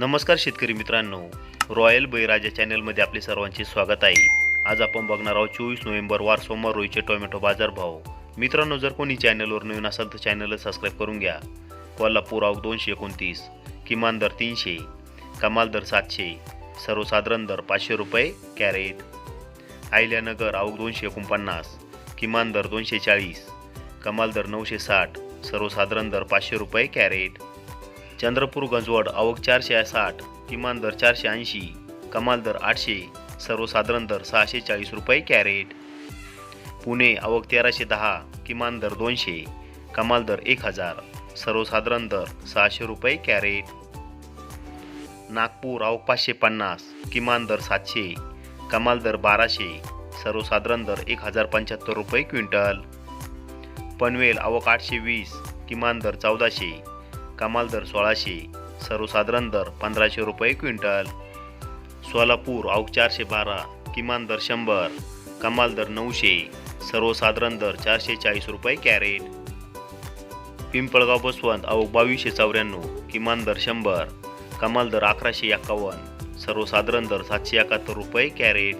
नमस्कार शेतकरी मित्रांनो. रॉयल बैराजा चॅनलमध्ये आपले सर्वांचे स्वागत आहे. आज आपण बघणार आहोत चोवीस नोव्हेंबर वार सोमवार रोईचे टोमॅटो बाजारभाव मित्रांनो जर कोणी चॅनलवर नवीन असाल तर चॅनलला सबस्क्राईब करून घ्या. कोल्हापूर आवक दोनशे एकोणतीस किमान दर तीनशे कमाल दर सातशे सर्वसाधारण दर पाचशे रुपये कॅरेट. आयल्यानगर आवक दोनशे एकोणपन्नास किमान दर दोनशे चाळीस कमाल दर नऊशे साठ सर्वसाधारण दर पाचशे रुपये कॅरेट. चंद्रपूर गंजवड आवक चारशे साठ किमान दर चारशे ऐंशी कमाल दर आठशे सर्वसाधारण दर सहाशे चाळीस रुपये कॅरेट. पुणे आवक तेराशे दहा किमान दर दोनशे कमाल दर एक हजार सर्वसाधारण दर सहाशे रुपये कॅरेट. नागपूर आवक पाचशे पन्नास किमान दर सातशे कमाल दर बाराशे सर्वसाधारण दर एक हजार पंच्याहत्तर रुपये क्विंटल. पनवेल आवक आठशे वीस किमान दर चौदाशे कमाल दर सोळाशे सर्वसाधारण दर पंधराशे रुपये क्विंटल. सोलापूर आवक चारशे बारा किमान दर शंभर कमाल दर नऊशे सर्वसाधारण दर चारशे चाळीस रुपये कॅरेट. पिंपळगाव बसवंत अवघ बावीसशे चौऱ्याण्णव किमान दर शंभर कमाल दर अकराशे एक्कावन्न सर्वसाधारण दर सातशे एकाहत्तर रुपये कॅरेट.